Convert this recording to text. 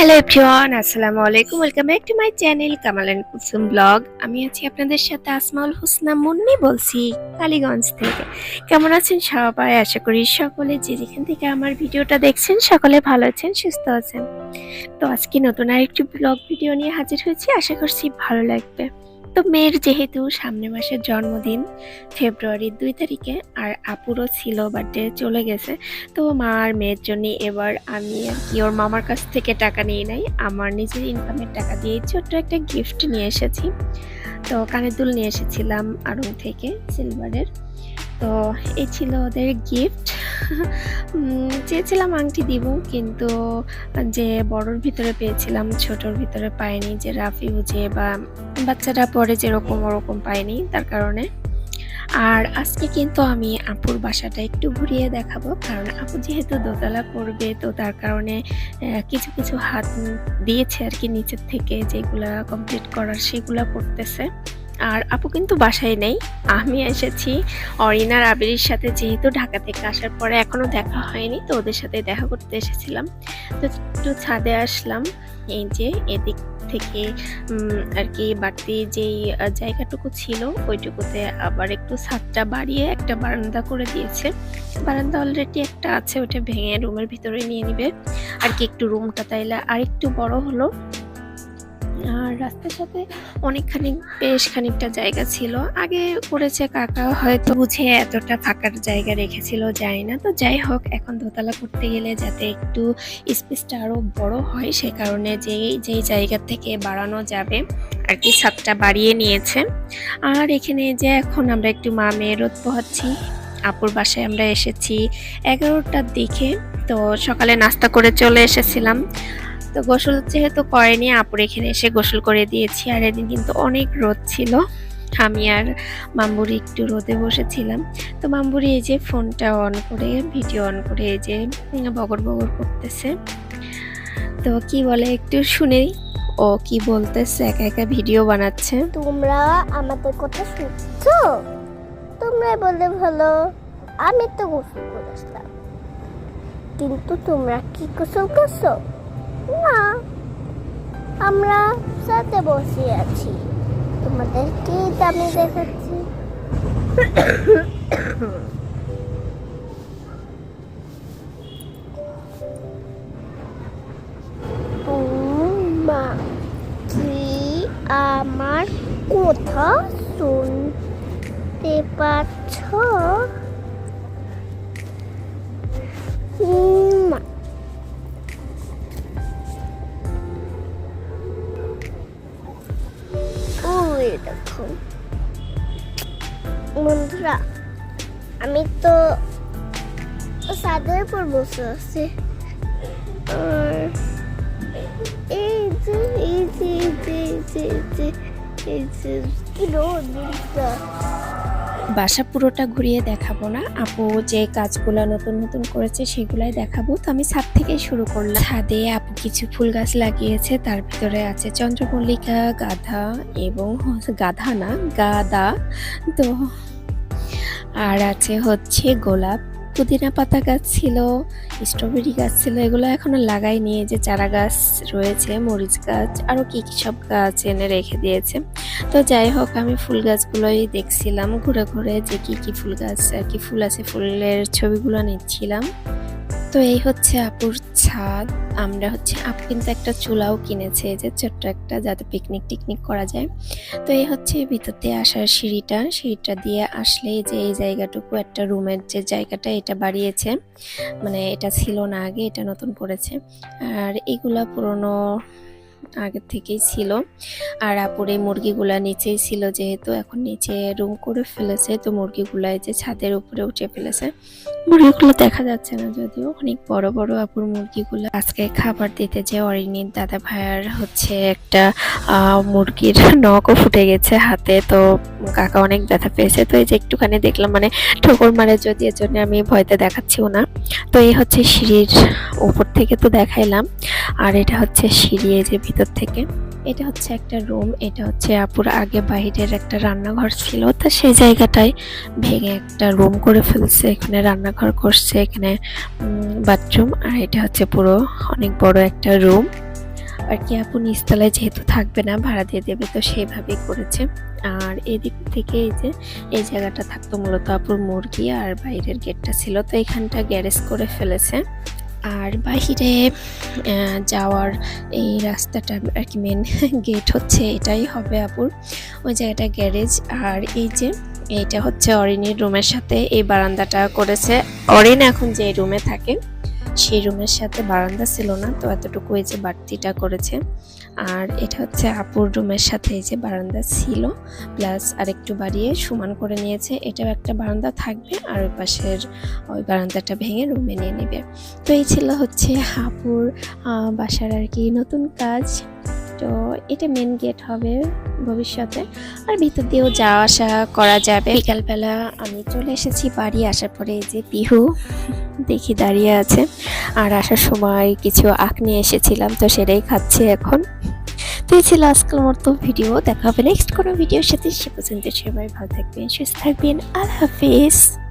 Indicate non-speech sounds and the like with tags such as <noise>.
Hello everyone আসসালামু আলাইকুম welcome back to my channel Kamal and Kusum blog আমি আছি আপনাদের সাথে আসমাউল হোসনা মুন্নি বলছি, কালীগঞ্জ থেকে। কেমন আছেন সবাই? আশা করি সকলে যে যেখান থেকে আমার ভিডিওটা দেখছেন, সকলে ভালো আছেন, সুস্থ আছেন। তো আজকে নতুন আরেকটি ব্লগ ভিডিও নিয়ে হাজির হয়েছি। আশা করছি ভালো লাগবে। তো মেয়ের যেহেতু সামনের মাসের জন্মদিন ফেব্রুয়ারির দুই তারিখে, আর আপুরও ছিল বার্থডে চলে গেছে, তো মা আর মেয়ের জন্য এবার আমি আর কি ওর মামার কাছ থেকে টাকা নিয়ে নাই, আমার নিজের ইনকামের টাকা দিয়ে ছোট্ট একটা গিফট নিয়ে এসেছি। তো কানের দুল নিয়ে এসেছিলাম আড়ং থেকে সিলভারের তো এই ছিল ওদের গিফট চেয়েছিলাম আংটি দিব, কিন্তু যে বড়র ভিতরে পেয়েছিলাম, ছোটর ভিতরে পাইনি, যে রাফি বুঝে বা বাচ্চারা পরে যেরকম ওরকম পাইনি, তার কারণে। আর আজকে কিন্তু আমি আপুর বাসাটা একটু ঘুরিয়ে দেখাবো, কারণ আপু যেহেতু দোতলা করবে, তো তার কারণে কিছু কিছু হাত দিয়েছে আর কি নিচের থেকে যেগুলা কমপ্লিট করার, সেগুলা করতেছে। আর আপু কিন্তু বাসায় নেই। আমি এসেছি। অরিনার আবিরির সাথে যেহেতু ঢাকা থেকে আসার পরে এখনও দেখা হয়নি, তো ওদের সাথে দেখা করতে এসেছিলাম। তো একটু ছাদে আসলাম। এই যে এদিক থেকে আর কি বাড়তি যেই জায়গাটুকু ছিল, ওইটুকুতে আবার একটু ছাদটা বাড়িয়ে একটা বারান্দা করে দিয়েছে। বারান্দা অলরেডি একটা আছে, ওটা ভেঙে রুমের ভিতরে নিয়ে নিবে। আর কি একটু রুমটা তাইলে আর একটু বড় হলো। রাস্তার সাথে অনেকখানি বেশ খানিকটা জায়গা ছিল। আগে করেছে কাকা হয়তো বুঝে এতটা ফাঁকার জায়গা রেখেছিল, যায় না। তো যাই হোক, এখন দোতলা করতে গেলে যাতে একটু স্পেসটা আরও বড় হয়, সে কারণে যেই যেই জায়গা থেকে বাড়ানো যাবে, আর কি ছাদটা বাড়িয়ে নিয়েছে। আর এখানে যে এখন আমরা একটু মা মেয়ে রোদ পোহাচ্ছি, আপুর বাসায় আমরা এসেছি এগারোটার দিকে। তো সকালে নাস্তা করে চলে এসেছিলাম। তো গোসল যেহেতু করেনি আপুর এখানে এসে গোসল করে দিয়েছি। আর এদিন কিন্তু অনেক রোদ ছিল। আমি আর মাম্বুরি একটু রোদে বসেছিলাম। তো মাম্বুরি এই যে ফোনটা অন করে ভিডিও অন করে এই যে বগর বগর করতেছে। তো কি বলে একটু শুনে ও কি বলতেছে, একা একা ভিডিও বানাচ্ছে। তোমরা আমাদের কথা শুনছো? তোমরা বলে ভালো। আমি তো গোসল করেছিলাম কিন্তু তোমরা কি গোসল করছ? আমরা সাথে বসে আছি। তোমাদের কি আমি দেখাচ্ছি। কি আমার কথা শুনতে পাচ্ছ? ওই বন্ধুরা, আমি তো সাদের উপর বসে আছি। এই যে এই যে এই যে এই যে এই যে কি রোদ বাসা পুরোটা ঘুরিয়ে দেখাবো না। আপু যে কাজগুলো নতুন নতুন করেছে সেগুলাই দেখাবো। তো আমি ছাদ থেকে শুরু করলাম। ছাদে আপু কিছু ফুল গাছ লাগিয়েছে, তার ভিতরে আছে চন্দ্রমল্লিকা, গাধা এবং গাধা না, গাদা। তো আর আছে হচ্ছে গোলাপ পুদিনা পাতা গাছ ছিল স্ট্রবেরি গাছ ছিল, এগুলো এখনও লাগাইনি এই যে চারা গাছ রয়েছে, মরিচ গাছ আরও কী কী সব গাছ এনে রেখে দিয়েছে। তো যাই হোক, আমি ফুল গাছগুলোই দেখছিলাম, ঘুরে ঘুরে যে কী কী ফুল গাছ, আর কি ফুল আছে, ফুলের ছবিগুলো নিচ্ছিলাম। তো এই হচ্ছে আপুর ছাদ। আমরা হচ্ছে, আপু কিন্তু একটা চুলাও কিনেছে যে ছোট্ট একটা, যাতে পিকনিক টিকনিক করা যায়। তো এই হচ্ছে ভিতরতে আসার সিঁড়িটা। সিঁড়িটা দিয়ে আসলে যে এই জায়গাটুকু, একটা রুমের যে জায়গাটা, এটা বাড়িয়েছে। মানে এটা ছিল না আগে, এটা নতুন করেছে। আর এগুলা পুরনো আগের থেকেই ছিল। আর আপুর মুরগিগুলা নিচেই ছিল যেহেতু, এখন নিচে রুম করে ফেলেছে। তো মুরগিগুলা যে ছাদের উপরে উঠে ফেলেছে। মুরগিগুলো দেখা যাচ্ছে না যদিও। অনেক বড় বড় আপুর মুরগিগুলো আজকে খাবার দিতে যে অরিনির দাদা ভাইয়ার হচ্ছে একটা মুরগির নখও ফুটে গেছে হাতে। তো কাকা অনেক ব্যথা পেয়েছে। তো এই যে একটুখানি দেখলাম মানে ঠোকর মারে যদি এর জন্য আমি ভয়তে দেখাচ্ছিও না। তো এই হচ্ছে সিঁড়ির উপর থেকে তো দেখাইলাম। আর এটা হচ্ছে সিঁড়ি এই যে ভিতর থেকে। এটা হচ্ছে একটা রুম, এটা হচ্ছে আপুর আগে বাইরের একটা রান্নাঘর ছিল। তা সেই জায়গাটায় ভেঙে একটা রুম করে ফেলছে, এখানে রান্নাঘর করছে, এখানে বাথরুম, আর এটা হচ্ছে পুরো অনেক বড় একটা রুম। আর কি আপু নিচতলায় যেহেতু থাকবে না, ভাড়া দিয়ে দেবে, তো সেইভাবেই করেছে। আর এদিক থেকে এই যে, এই জায়গাটা থাকতো মূলত আপুর মুরগি আর বাইরের গেটটা ছিল, তো এখানটা গ্যারেজ করে ফেলেছে। আর বাহিরে যাওয়ার এই রাস্তাটা আর কি মেন গেট <laughs> হচ্ছে, এটাই হবে আপুর। ওই জায়গাটা গ্যারেজ আর এই যে এইটা হচ্ছে অরিনের রুমের সাথে এই বারান্দাটা করেছে। অরিন এখন যে রুমে থাকে সেই রুমের সাথে বারান্দা ছিল না, তো এতটুকু এই যে বাড়তিটা করেছে। আর এটা হচ্ছে আপুর রুমের সাথে এই যে বারান্দা ছিল, প্লাস আরেকটু বাড়িয়ে সমান করে নিয়েছে। এটাও একটা বারান্দা থাকবে আর ওই পাশের, ওই বারান্দাটা ভেঙে রুমে নিয়ে নেবে। তো এই ছিল হচ্ছে আপুর বাসার আর কি নতুন কাজ। তো এটা মেন গেট হবে ভবিষ্যতে। আর ভিতর দিয়েও যাওয়া আসা করা যাবে। বিকালবেলা আমি চলে এসেছি বাড়ি, আসার পরে এই যে পিহু। দেখি দাঁড়িয়ে আছে। আর আসার সময় কিছু আখ নিয়ে এসেছিলাম, তো সেটাই খাচ্ছি এখন। তো এই ছিল আজকের মতো ভিডিও। দেখা হবে নেক্সট কোনো ভিডিওর সাথে। সে পর্যন্ত সবাই ভালো থাকবেন, সুস্থ থাকবেন। আল্লাহ হাফিজ।